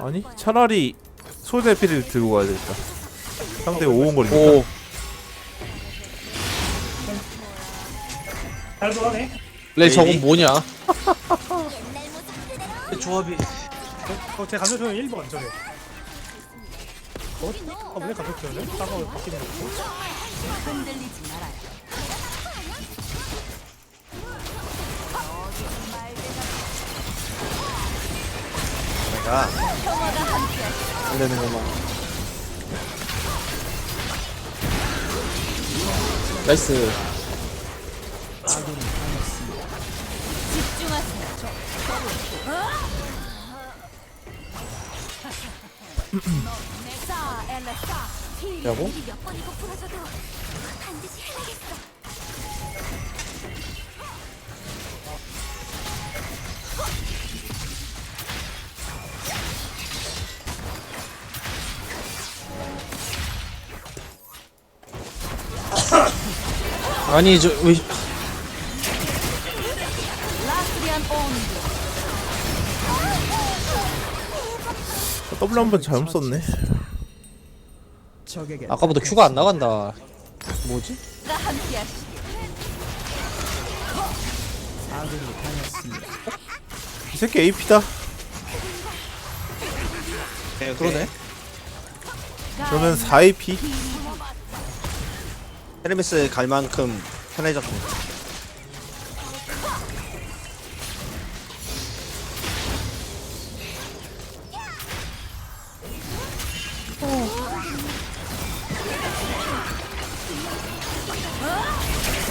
아니 차라리 소대피를 들고 가야 되겠다 상대 5원 걸리니까 오 잘도 하네. 레이 저건 뭐냐 조합이 어, 제 감정 표현 1번 저게. 어? 어, 왜 감정 표현을? 따가워 바뀌는 거. 흔들리지 말아요. 안 되는 거만. 나이스. 자, 번이고 아니 저 왜. 더블 한 번 잘못 썼네. 아까부터 큐가 안 나간다. 뭐지? 이 새끼 AP다. 그러네. 그러면 4AP 헤르메스 갈 만큼 편해졌습니다.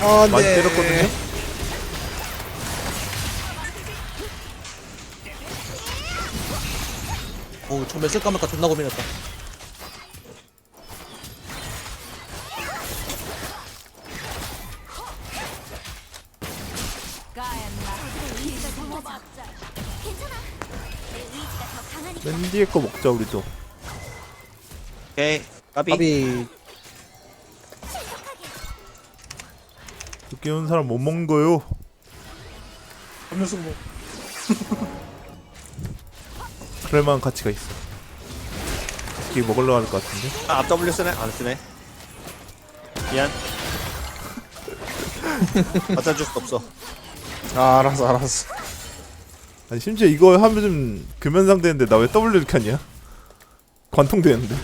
아 많이 때렸거든요? 오 정말 쓸까 말까 존나 고민했다 맨 뒤에 거 먹자 우리도 오케이. 까비. 밥이 늦게 온 사람 못 먹는 거요 음료수 뭐. 그럴만한 가치가 있어 이게 먹으려고 할 것 같은데 아, 앞 W 쓰네? 안 쓰네. 미안. 맞아 줄 수 없어. 아, 알았어 알았어 아니 심지어 이거 하면 좀 금연상 되는데 나 왜 W 이렇게 하냐 관통 되는데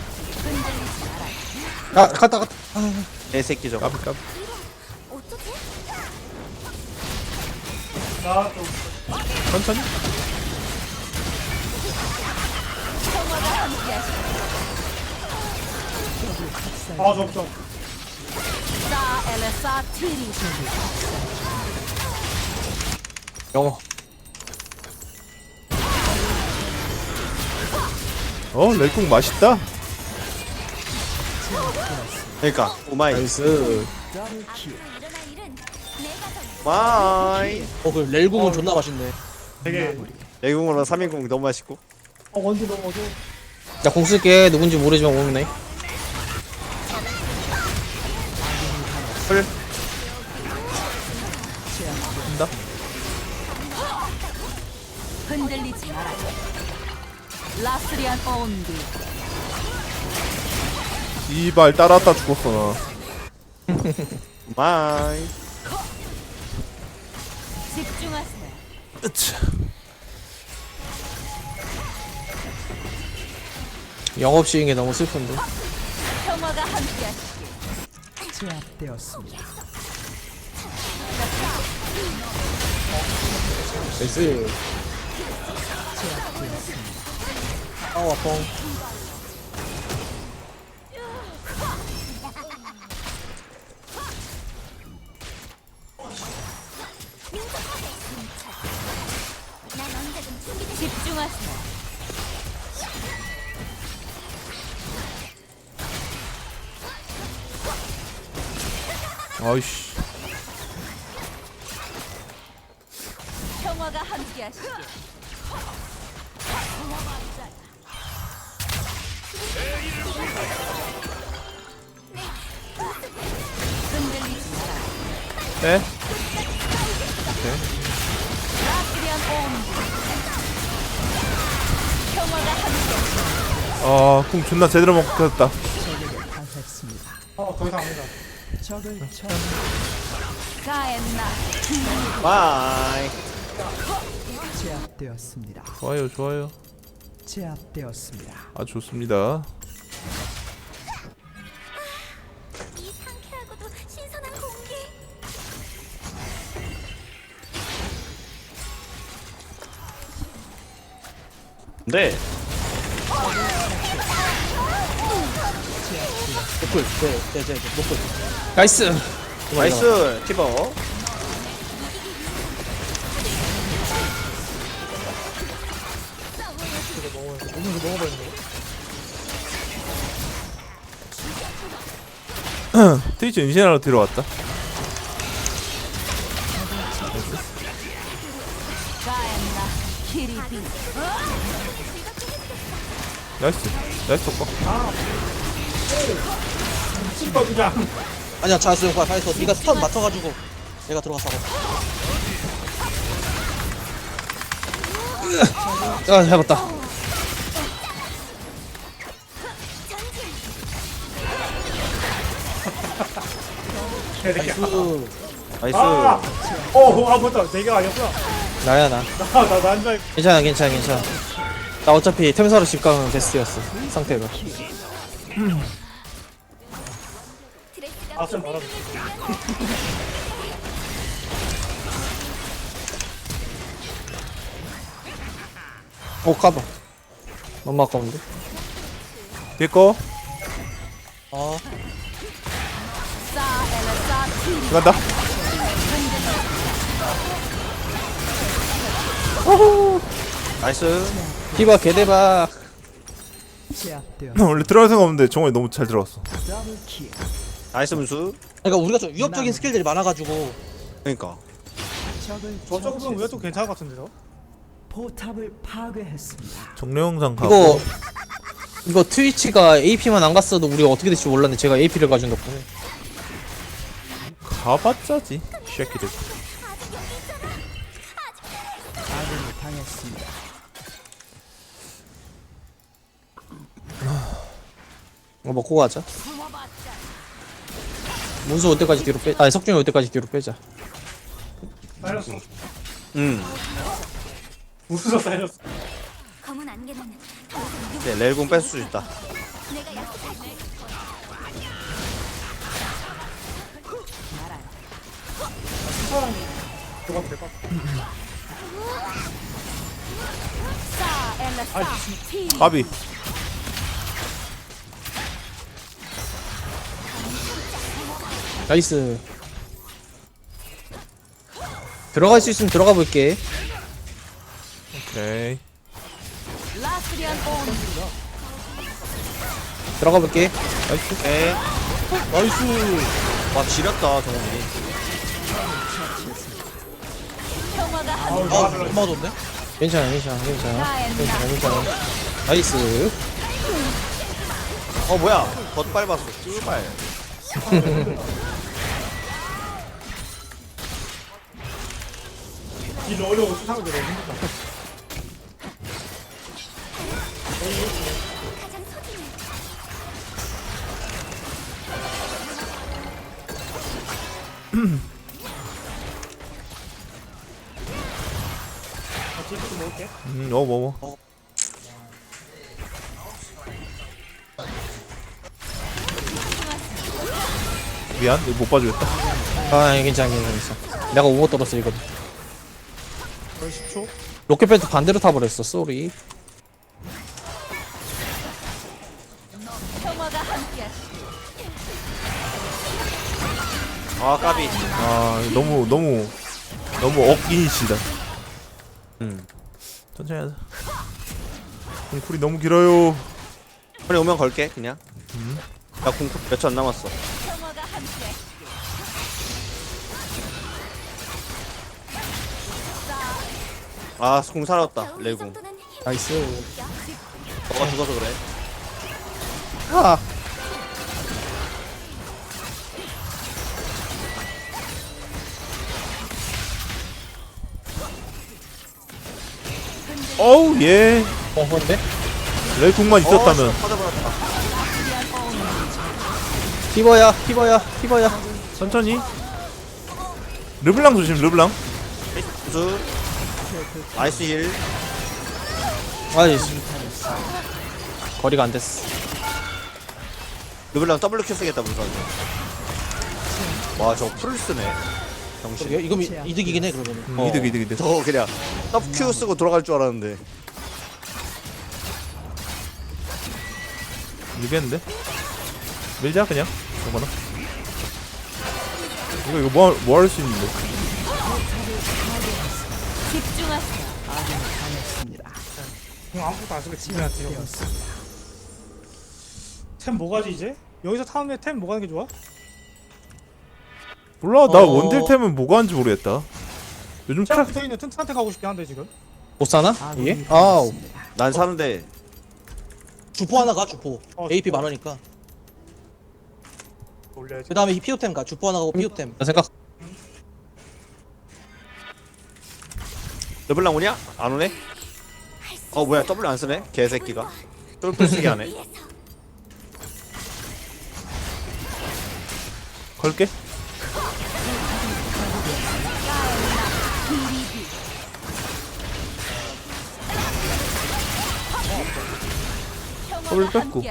아 갔다 갔다 내 새끼 저거. 까비 까비. 천천히. 아. 영어 어 렐꿍 맛있다 그러니까 오마이. 나이스 마이. 어 그 렐궁은 존나 맛있네 되게. 내궁으로 3인궁 너무 맛있고. 어, 원두 넘어서. 나 공 쓸게 누군지 모르지만 오네 헐. 라스리안 온드. 이발 따라왔다 죽었어 나 마이. 집중하세요. 으차 영업 게 너무 슬픈데 평화가 함께하시길. 제압되었습니다. 나이스 파난 언제든 준비돼. 집중하세요. 아이씨 평화가 함께하시길. 네? 온드. 평화가 아궁 존나 제대로 먹혔다 당했습니다. 어 더 이상 가엔나 바이 제압되었습니다. 좋아요 좋아요 제압되었습니다. 아 좋습니다 네. 노플 네네네 노플 나이스. 나이스 티버. 오늘 이거 먹어버렸네 트위치 은신하러 들어왔다 나이스. 나이스 덕박 아니야 자수 형과 사이서 네가 스턴 맞춰가지고 내가 들어가서 아 해봤다. 개새끼야 그 나이스. 아! 어 아 맞다. 내가 아니었구나. 나야 나. 나나 난자 괜찮아 괜찮아 괜찮아 나 어차피 템사로 집 가면 베스트였어 상태가. 아좀 받아줘 오 까봐. 너무 아까운데? 사엘라 키리 들어간다. 나이스 디바 개대박. 원래 들어갈 생각 없는데 정원이 너무 잘 들어갔어. 나이스 문수 그러니까 우리가 좀 위협적인 스킬들이 많아가지고 그니까 저쪽 우리가 처치했습니다. 좀 괜찮을 것 같은데요? 포탑을 파괴했습니다. 정례 영상 가고 이거 이거 트위치가 AP만 안 갔어도 우리가 어떻게 될지 몰랐는데 제가 AP를 가진 덕분에 가봤자지 쉐키들 아군이 당했습니다. 어, 먹고 가자. 문수 올 때까지 뒤로 빼 아니 석준이 올 때까지 뒤로 빼자. 사이러스. 음. 웃으셨어 사이러스. 검은 안개는 네, 렐궁 뺄수 있다. 내가 저거 대박 까비 나이스. 들어갈 수 있으면 들어가 볼게. 오케이. 들어가 볼게. 나이스. 오케이 나이스. 와 지렸다 정원이. 평화가 한아 맞았네? 괜찮아 괜찮아 괜찮아. 괜찮아 괜찮아. 나이스. 어 뭐야. 더 빨봤어. 씨발 이 넣으려고 수상을 너무 힘들다. 아 뒤에 좀 먹을게 음 어. 뭐 뭐. 미안 이거 못 봐주겠다. 아 괜찮아 괜찮아. 괜찮아 내가 오버 떨었어 이거 10초? 로켓벨트 반대로 타버렸어 쏘리. 아 까비. 아 너무 너무 너무 억인이시다 음. 천천히 하자. 이 쿨이 너무 길어요. 빨리 오면 걸게 그냥. 나궁 몇초 안 남았어 아궁 살았다. 힘 나이스. 너가 죽어서 그래. 아. 어우 예. 어, 근데? 내 궁만 있었다면. 어, 받아버렸다. 피버야 피버야 피버야. 천천히. 르블랑 조심 르블랑. 수. 나이스 힐. 아이 거리가 안 됐어 르블랑 W 큐 쓰겠다 물건. 와, 저거 풀 쓰네. 정신. 그러게 이거 미- 이득이긴 해 그러면은 음, 어. 이득 이득 이득 저 그냥 W 큐 쓰고 돌아갈 줄 알았는데. 이겼는데 밀자 그냥 이거는 이거 이거 뭐뭐할 수 있는데 집중하세요. 당했습니다. 그럼 아무것도 안 쓰고 집에 놨지 템 뭐가지 이제? 여기서 타운에 템 뭐가 하는 게 좋아? 몰라 나 어. 원딜템은 뭐가 하는지 모르겠다 요즘 템 크라 붙어 있는 튼튼한테 가고 싶긴 한데 지금 못 사나? 아군이 이게? 아우 당했습니다. 난 사는데 주포 하나 가 주포 어, AP 주포. 많으니까 올려야지 그 다음에 피오템 가 주포 하나 가고 피오템 나 생각 르블랑 오냐? 안 오네? 어 뭐야 W 안 쓰네? 개새끼가. 똘똘 쓰기 안 해. 걸게 더블 뺐고.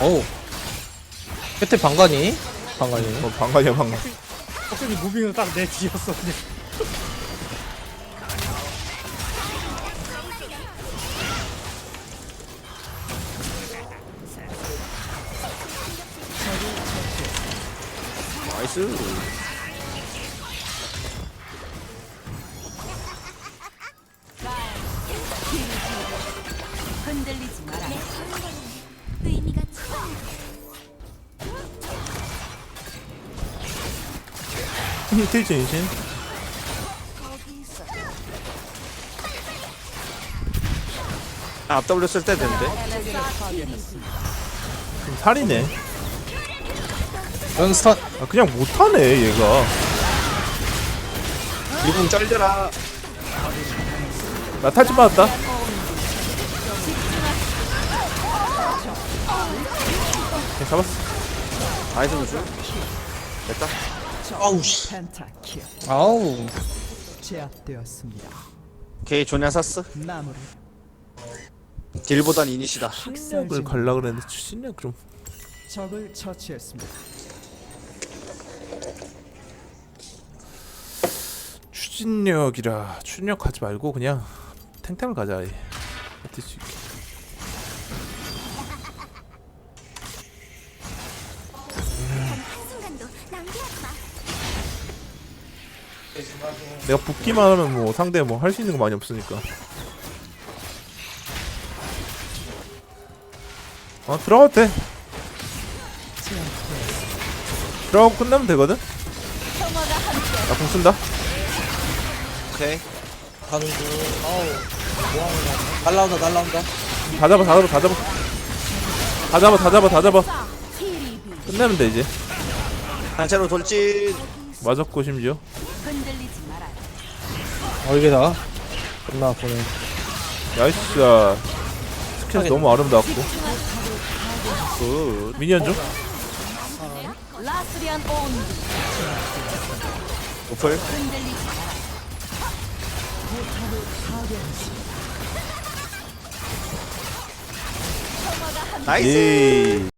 어우 끝에 방관이 방관이 어 방관이야 방관 확실히 무빙은 딱 내 뒤였어 그냥 나이스. 인신 거기 있어. 아, 앞 W 쓸 때 되는데. 좀 살이네 연스턴 아 그냥 못하네 얘가 유궁 쩔더라. 나 탈진 받았다 오케이, 잡았어 나이스 무술. 됐다. 아우 씨 펜타킬 아우 제압되었습니다. 오케이 조냐 샀어. 마무리. 딜보단 이니시다. 중 갈라 그랬는데 실력 좀 적을 처치했습니다. 추진력이라 추진력 가지 말고 그냥 탱탱을 가자 아예 버틸 수 있게 내가 붙기만 하면 뭐 상대 뭐 할 수 있는 거 많이 없으니까 어 들어가도 돼 들어가고 끝나면 되거든. 나공 쓴다 오케이. 가는 중 아우 뭐하는 거야 날라온다 날라온다 다 잡아 다 잡아 다 잡아 다 잡아 다 잡아 다 잡아. 끝내면 돼 이제 단체로 돌진. 맞았고 심지어 흔들리지. 어 이게 다 끝나 보네 나이스야 스킬 너무 아름다웠고 굿 미니언 좀 라스리안 온. 오플. 나이스. 예이